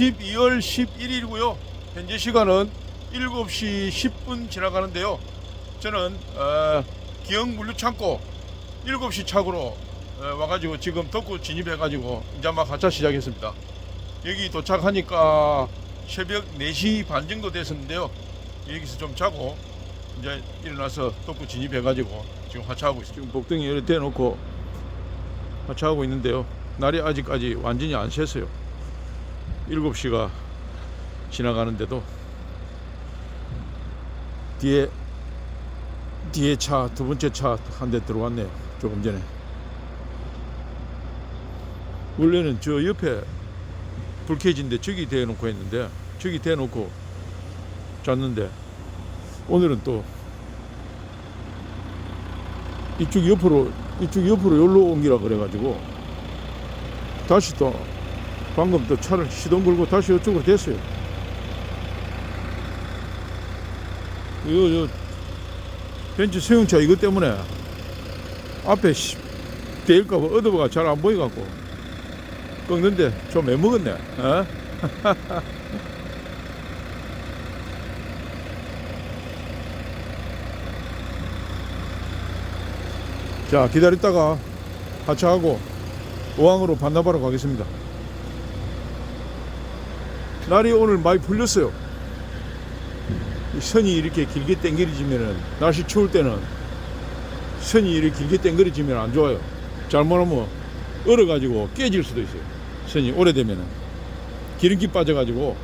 오늘은 12월 11일이고요. 현재 시간은 7시 10분 지나가는데요. 저는 어, 기흥 물류창고 7시 차고로 어, 와가지고 지금 덕구 진입해가지고 이제 막 하차 시작했습니다. 여기 도착하니까 새벽 4시 반 정도 됐었는데요. 여기서 좀 자고 이제 일어나서 덕구 진입해가지고 지금 하차하고 있어요. 지금 복등이 이렇게 대놓고 하차하고 있는데요. 날이 아직까지 완전히 안 샜어요. 7시가 지나가는데도 뒤에 뒤에 차 두 번째 차 한 대 들어왔네요. 조금 전에. 원래는 저 옆에 불쾌진데 저기 대놓고 했는데 저기 대놓고 잤는데 오늘은 또 이쪽 옆으로 이쪽 옆으로 여기로 옮기라 그래가지고 다시 또 방금 또 차를 시동 걸고 다시 이쪽으로 됐어요. 이거 저 벤츠 세용차 이것 때문에 앞에 씨, 대일까봐 어두워가 잘 안 보여갖고 꺾는데 좀 애먹었네. 어? 자 기다렸다가 하차하고 오항으로 반납하러 가겠습니다. 날이 오늘 많이 풀렸어요. 이 선이 이렇게 길게 땡겨지면은 날씨 추울 때는 선이 이렇게 길게 땡겨지면 안 좋아요. 잘못하면 얼어가지고 깨질 수도 있어요. 선이 오래되면은 기름기 빠져가지고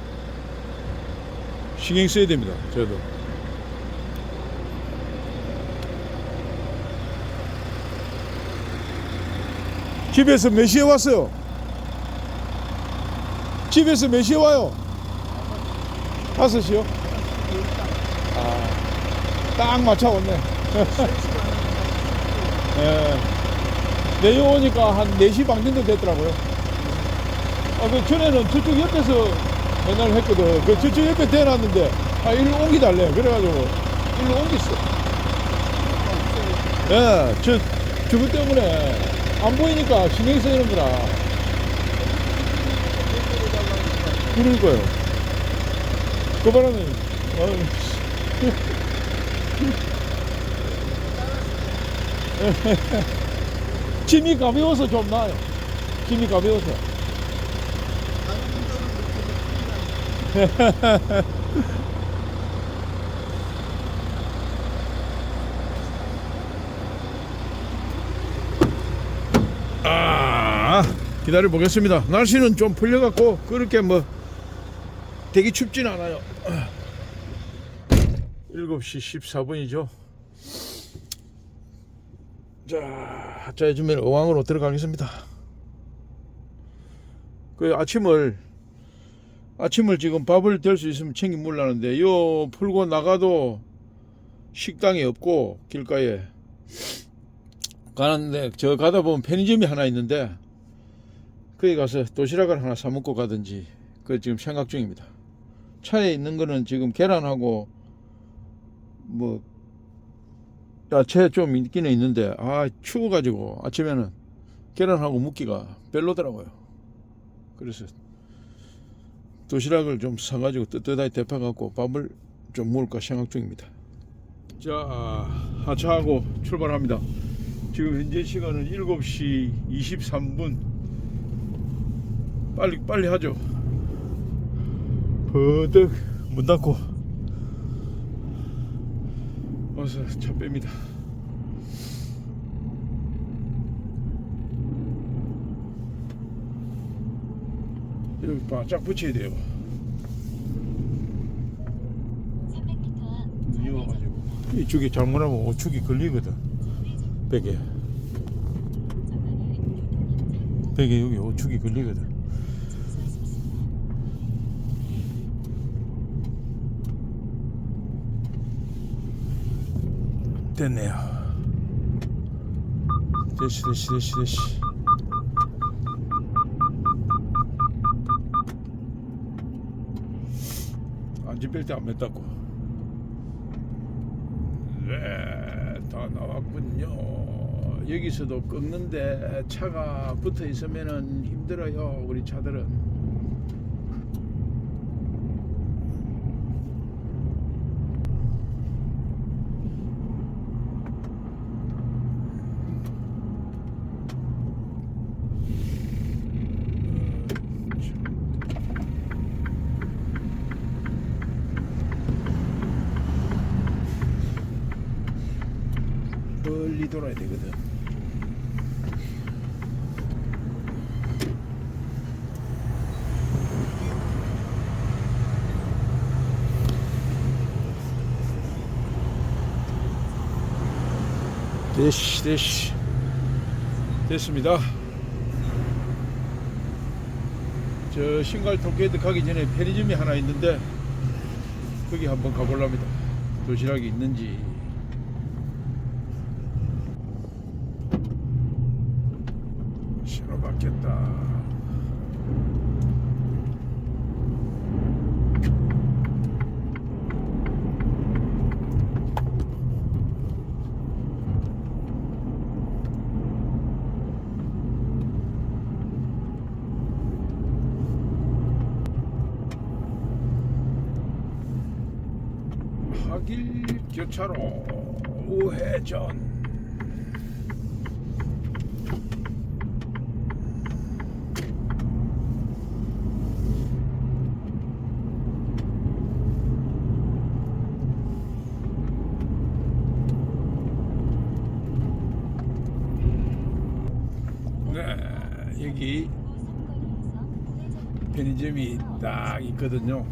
신경 써야 됩니다. 저도. 집에서 몇 시에 왔어요? 집에서 몇 시에 와요? 5시요? 아, 딱 맞춰 왔네. 예. 내일 오니까 한 4시 반 정도 됐더라고요. 아, 그 전에는 저쪽 옆에서 맨날 했거든. 그 저쪽 옆에 대놨는데, 아, 일로 옮기달래. 그래가지고, 일로 옮겼어. 예, 저, 저것 때문에 안 보이니까 신경 쓰이는 거라. 그러니까요. 그 바람에, 어이, 짐이 가벼워서 좀 나아요. 짐이 가벼워서. 아, 기다려 보겠습니다. 날씨는 좀 풀려갖고 그렇게 뭐 되게 춥진 않아요. 7시 14분이죠. 자, 하차 해주면 어항으로 들어가겠습니다. 그 아침을 아침을 지금 밥을 될 수 있으면 챙겨 물라는데 요 풀고 나가도 식당이 없고 길가에 가는데 저 가다 보면 편의점이 하나 있는데 거기 가서 도시락을 하나 사 먹고 가든지 그 지금 생각 중입니다. 차에 있는 거는 지금 계란하고 뭐 야채 좀 있기는 있는데 아 추워가지고 아침에는 계란하고 묵기가 별로더라고요. 그래서 도시락을 좀 사가지고 뜨뜻하게 데펴갖고 밥을 좀 먹을까 생각 중입니다. 자 하차하고 출발합니다. 지금 현재 시간은 7시 23분. 빨리 빨리 하죠. 버덕 문 닫고 와서 차 뺍니다. 여기 바짝 붙여야 돼요. 300m 앞 이어가지고 이쪽에 잘못하면 오축이 걸리거든. 베개 베개 여기 오축이 걸리거든. 됐네요. 됐시 됐시 됐시 됐시. 안전벨트 안 맸다고. 네, 다 나왔군요. 여기서도 꺾는데 차가 붙어 있으면은 힘들어요. 우리 차들은 미리 돌아야 되거든. 됐시 됐시 됐습니다. 저 신갈 톨게이트 가기 전에 편의점이 하나 있는데 거기 한번 가볼랍니다. 도시락이 있는지. 신호 바뀌었다. 하 길 교차로 우회전. 네, 여기 편의점이 딱 있거든요.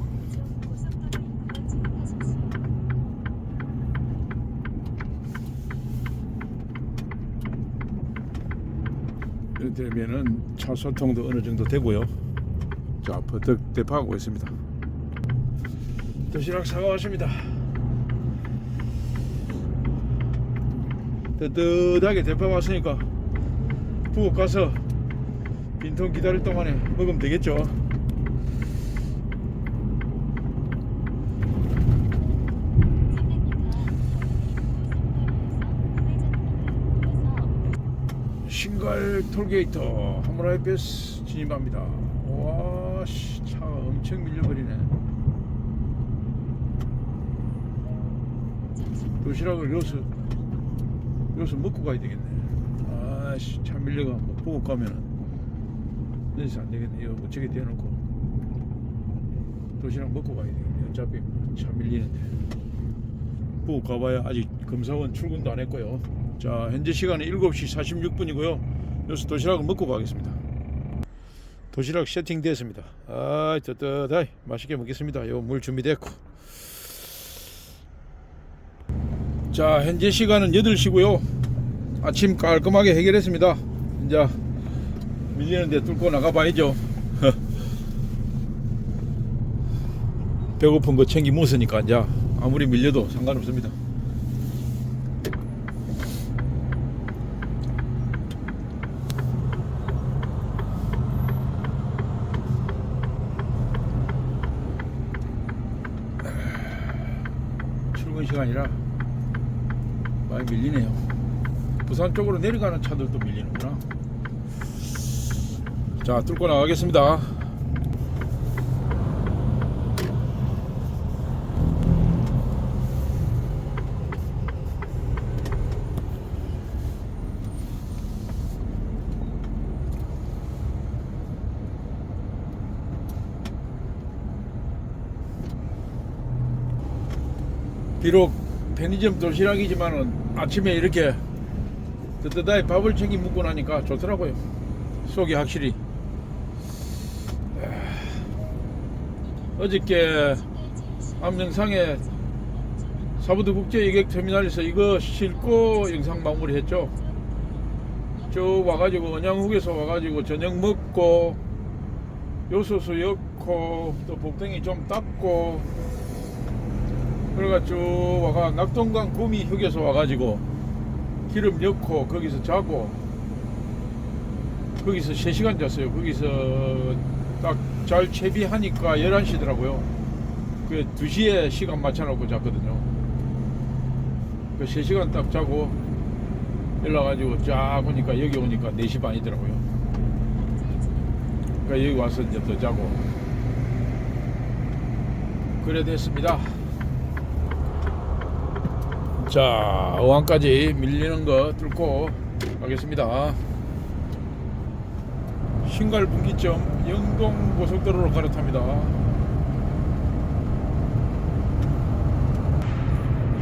이렇게 되면은 차 소통도 어느 정도 되고요. 자, 버뜩 대파하고 있습니다. 도시락 사과하십니다. 뜨뜻하게 대파 왔으니까 부엌 가서 빈통 기다릴 동안에 먹으면 되겠죠. 신갈 톨게이트 하모라이패스 진입합니다. 와, 씨, 차가 엄청 밀려버리네. 도시락을 여기서 여기서 먹고 가야 되겠네. 아씨, 차 밀려가 뭐 보고 가면은 여기서 안 되겠네. 이거 어떻게 대놓고 도시락 먹고 가야 되겠네. 어차피 차 밀리는데. 보고 가봐야 아직 검사원 출근도 안 했고요. 자, 현재 시간은 7시 46분이고요. 여기서 도시락을 먹고 가겠습니다. 도시락 세팅됐습니다. 아, 뜨뜻하이 맛있게 먹겠습니다. 요 물 준비됐고. 자, 현재 시간은 8시고요. 아침 깔끔하게 해결했습니다. 이제 밀리는데 뚫고 나가 봐야죠. 배고픈 거 챙기 묻으니까 이제 아무리 밀려도 상관없습니다. 출근 시간이라 많이 밀리네요. 부산 쪽으로 내려가는 차들도 밀리는구나. 자, 뚫고 나가겠습니다. 비록 편의점 도시락이지만은 아침에 이렇게 뜨뜻하게 밥을 챙기 먹고 나니까 좋더라고요. 속이 확실히. 어저께 암명상에 사부도 국제 여객 터미널에서 이거 싣고 영상 마무리했죠. 저 와가지고 언양국에서 와가지고 저녁 먹고 요소수 엮고 또 복덩이 좀 닦고 그래가 쭉 와가 낙동강 구미 휴게소 와가지고 기름 넣고 거기서 자고 거기서 3시간 잤어요. 거기서 딱 잘 채비하니까 11시더라고요. 그 2시에 시간 맞춰놓고 잤거든요. 그 3시간 딱 자고 일어나가지고 쫙 오니까 여기 오니까 4시 반이더라고요. 그러니까 여기 와서 이제 또 자고 그래 됐습니다. 자, 어항까지 밀리는 거 뚫고 가겠습니다. 신갈 분기점 영동 고속도로로 갈아탑니다.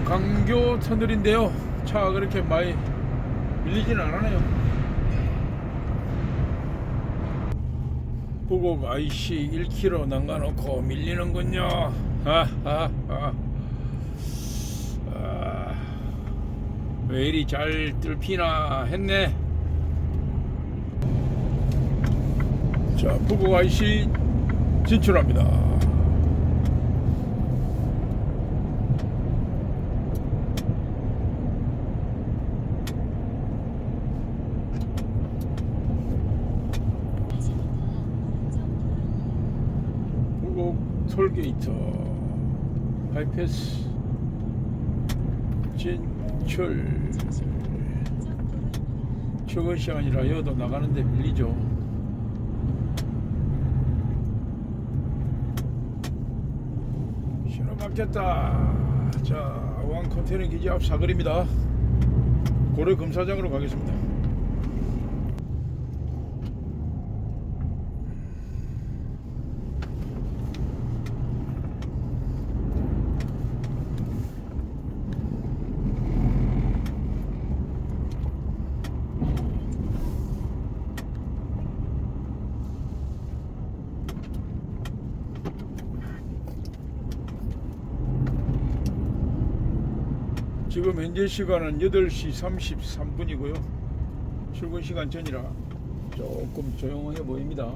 강교 터널인데요. 차가 그렇게 많이 밀리지는 않아요. 부곡 IC 1km 남가놓고 밀리는군요. 하하하. 아, 왜 이리 잘 뚫히나 했네. 자, IC 진출합니다. 부곡 톨게이트 하이패스 진출. 출근 시간이라 여도 나가는데 밀리죠. 신호 바뀌었다. 자왕 컨테이너 기지 앞 사거리입니다. 고려 검사장으로 가겠습니다 지금 현재 시간은 8시 33분이고요. 출근 시간 전이라 조금 조용해 보입니다.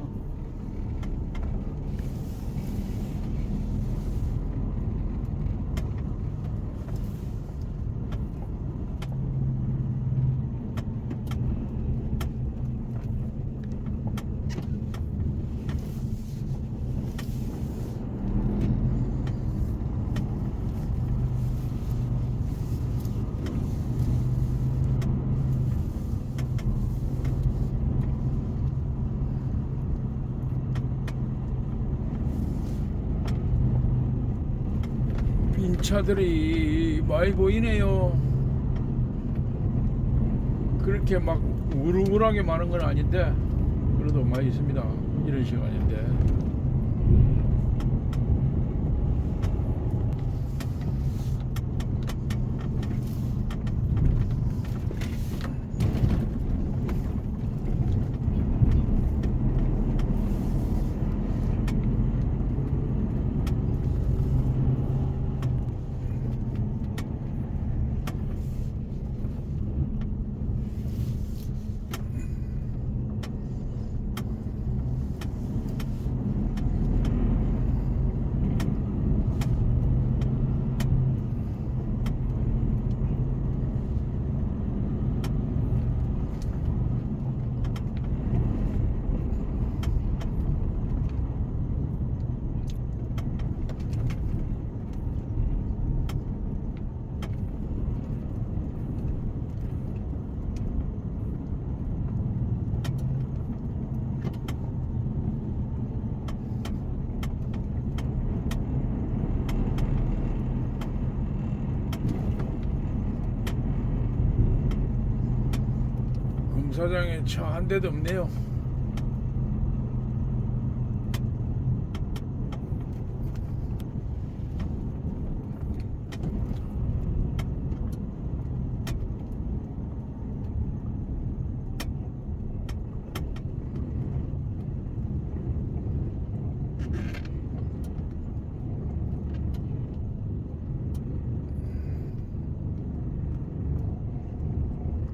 빈 차들이 많이 보이네요. 그렇게 막 우르르하게 많은 건 아닌데 그래도 많이 있습니다. 이런 시간인데. 검사장에 차 한 대도 없네요.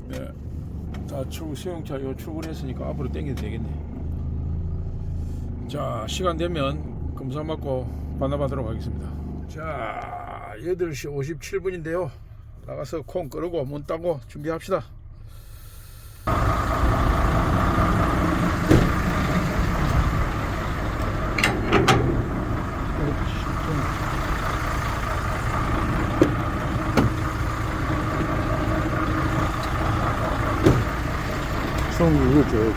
네. 다 출구 수용차 요 출근했으니까 앞으로 당겨도 되겠네. 자 시간 되면 검사 받고 반납하도록 하겠습니다. 자 8시 57분인데요. 나가서 콩 끄르고 문 닫고 준비합시다. 좀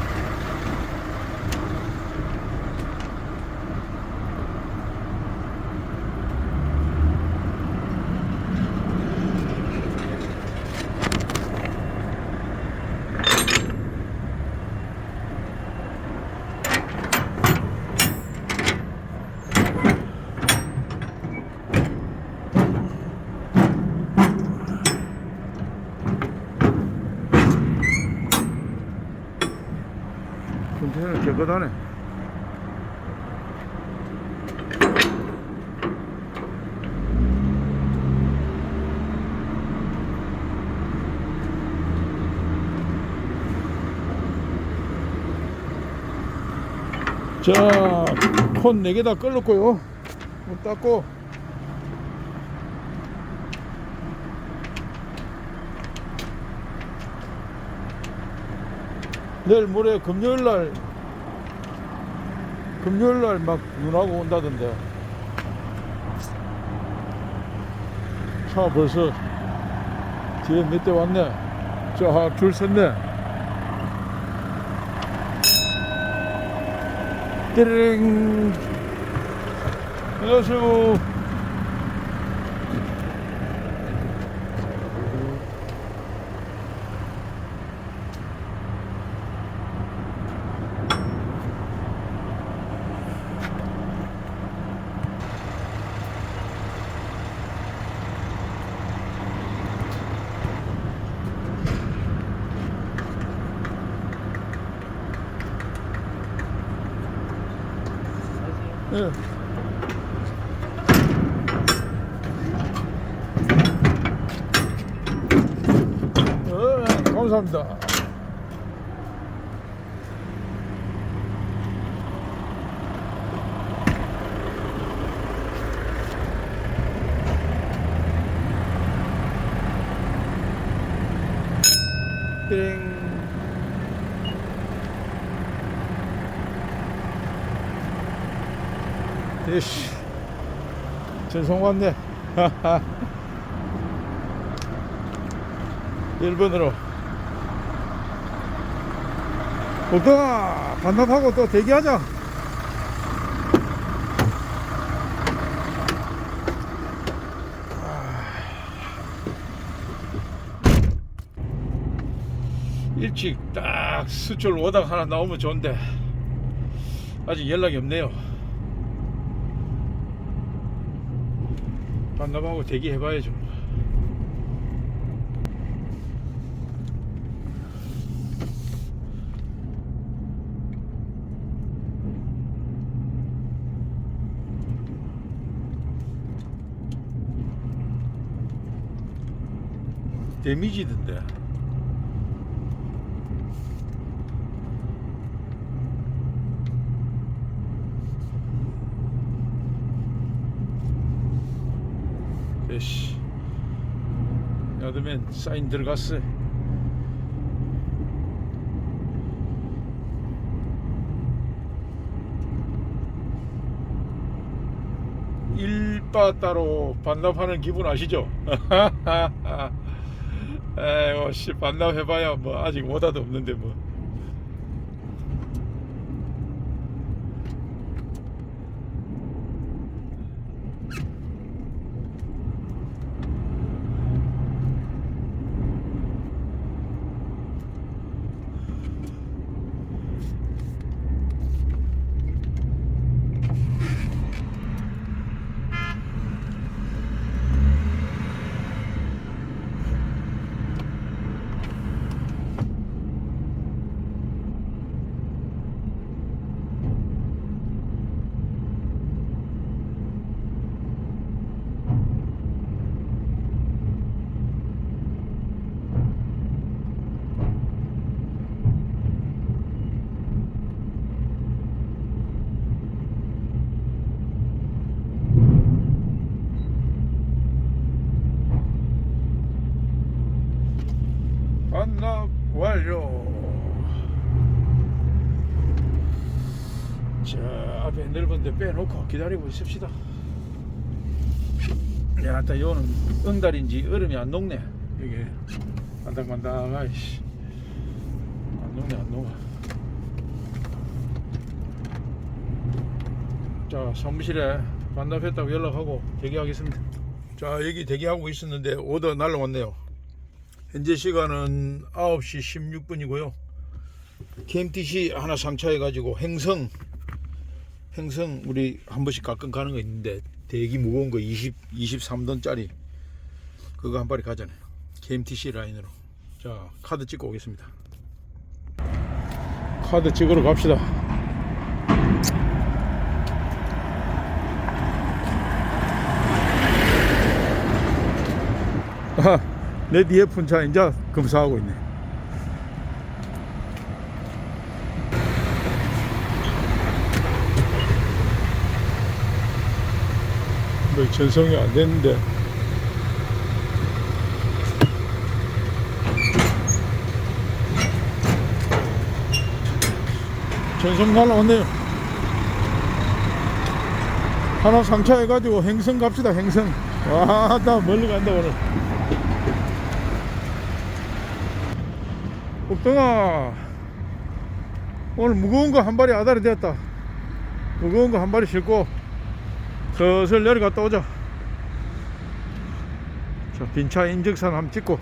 깨끗하네. 자, 콘 4개 다 끌었고요. 문 닫고. 내일 모레 금요일 날 금요일 날 막 눈하고 온다던데. 차 벌써 뒤에 몇 대 왔네. 자, 줄 섰네. 띠링. 안녕하세요. 예. 어, 감사합니다. 땡. 대시 전송 왔네. 1번으로. 오다 반납하고 또 대기하자. 일찍 딱 수출 오다가 하나 나오면 좋은데 아직 연락이 없네요 반납하고 대기해봐야죠. 데미지던데. 에씨 야드맨 사인 들어갔어 일바 따로 반납하는 기분 아시죠? 에이고 씨 반납해봐야 뭐 아직 오다도 없는데 뭐 반납 완료. 자, 앞에 넓은데 빼놓고 기다리고 있읍시다. 야, 딱 요는 응달인지 얼음이 안 녹네. 이게 반당반당하이 씨. 안 녹네, 안 녹아. 자, 사무실에 반납했다고 연락하고 대기하겠습니다. 자, 여기 대기하고 있었는데 오더 날라왔네요. 현재 시간은 9시 16분이고요. KMTC 하나 상차해 가지고 행성, 행성 우리 한 번씩 가끔 가는 거 있는데 대기 무거운 거 20, 23톤짜리 그거 한 발이 가잖아요 KMTC 라인으로 자 카드 찍고 오겠습니다 카드 찍으러 갑시다 내 뒤에 푼차 인자 검사하고 있네 뭐 전송이 안 됐는데. 전송 날라왔네요. 하나 상차해가지고 행성 갑시다, 행성. 와, 나 멀리 간다, 오늘. 옥동아 오늘 무거운 거 한 발이 아다리 되었다 무거운 거 한 발이 싣고 슬슬 내려갔다 오자. 자 빈차 인적산 한번 찍고.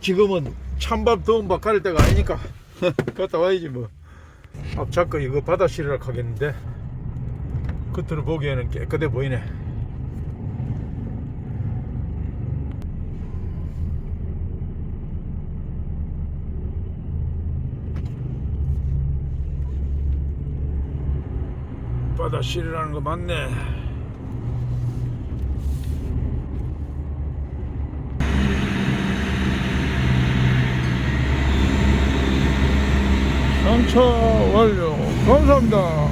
지금은 찬밥 더운 밥 가릴 때가 아니니까 갔다 와야지 뭐. 앞차거 이거 바다 실으라 하겠는데. 겉으로 보기에는 깨끗해 보이네. 바다 실이라는 거 맞네. 상차 완료. 감사합니다.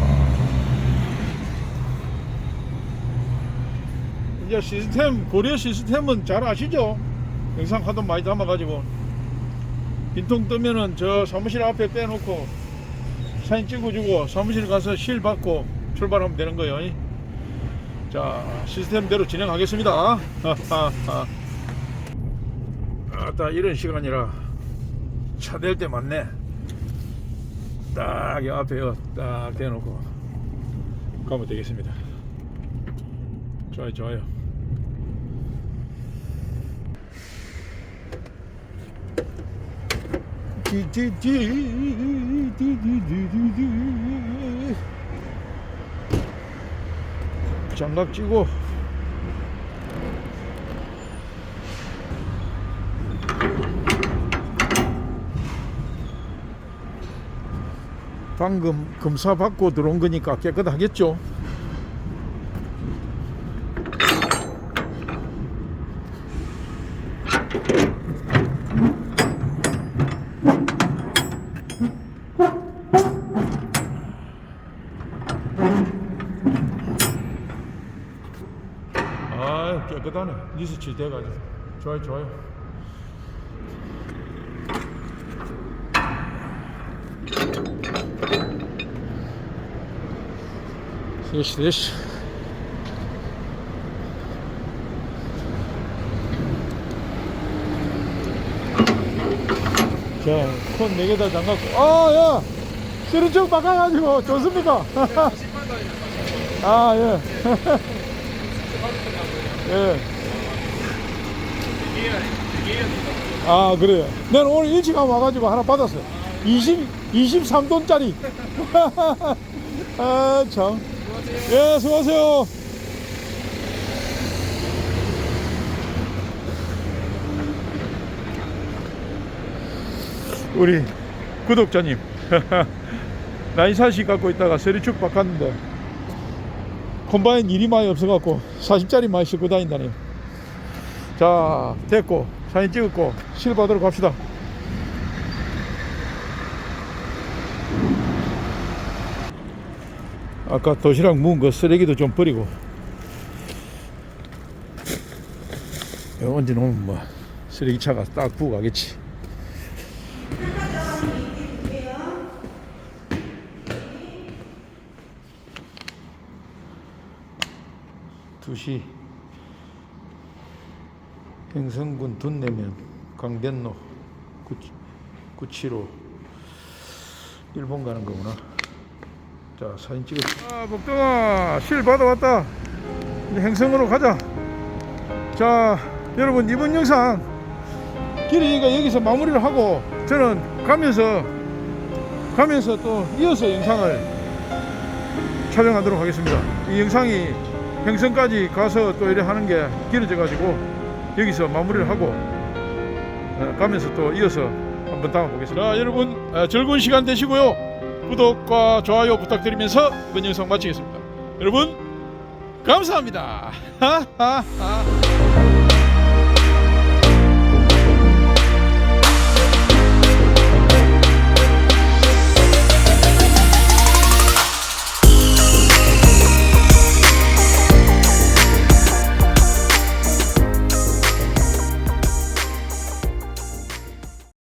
이제 시스템 고려 시스템은 잘 아시죠? 영상 하도 많이 담아가지고 빈통 뜨면은 저 사무실 앞에 빼놓고 사진 찍어주고 사무실 가서 실 받고 출발하면 되는 거예요. 자, 시스템대로 진행하겠습니다. 아따, 이런 시간이라 차 댈때 맞네. 딱, 앞에 딱 대놓고 가면 되겠습니다. 좋아요, 좋아요. 디디디 디디디디디 장갑 끼고 방금 검사 받고 들어온 거니까 깨끗하겠죠? 아 깨끗하네 리스칠 돼가지고 좋아요 좋아요. 됐시 됐시. 자손 4개 다 잠갔고. 아 야! 쓰리쪽 바꿔가지고 좋습니까? 아 예. 예. 아 그래요. 내가 오늘 일찍 한번 와가지고 하나 받았어요. 20 23돈짜리. 아 참. 예 수고하세요. 우리 구독자님 나이사시 갖고 있다가 세리축 바꿨는데 콤바인 일이 많이 없어갖고 40짜리 많이 싣고 다닌다네요. 자, 됐고, 사진 찍었고, 실 받으러 갑시다. 아까 도시락 묵은 거 쓰레기도 좀 버리고. 언제 놓으면 뭐, 쓰레기차가 딱 부고 가겠지. 두시 행성군 둔내면 강변로 975 일본 가는 거구나. 자 사진 찍어 아 복동아 실 받아왔다. 이제 행성으로 가자. 자 여러분 이번 영상 길이가 여기서 마무리를 하고 저는 가면서 가면서 또 이어서 영상을 촬영하도록 하겠습니다. 이 영상이 행성까지 가서 또 이래 하는 게 길어져 가지고 여기서 마무리를 하고 어, 가면서 또 이어서 한번 담아보겠습니다. 자, 여러분 어, 즐거운 시간 되시고요. 구독과 좋아요 부탁드리면서 이번 영상 마치겠습니다. 여러분 감사합니다.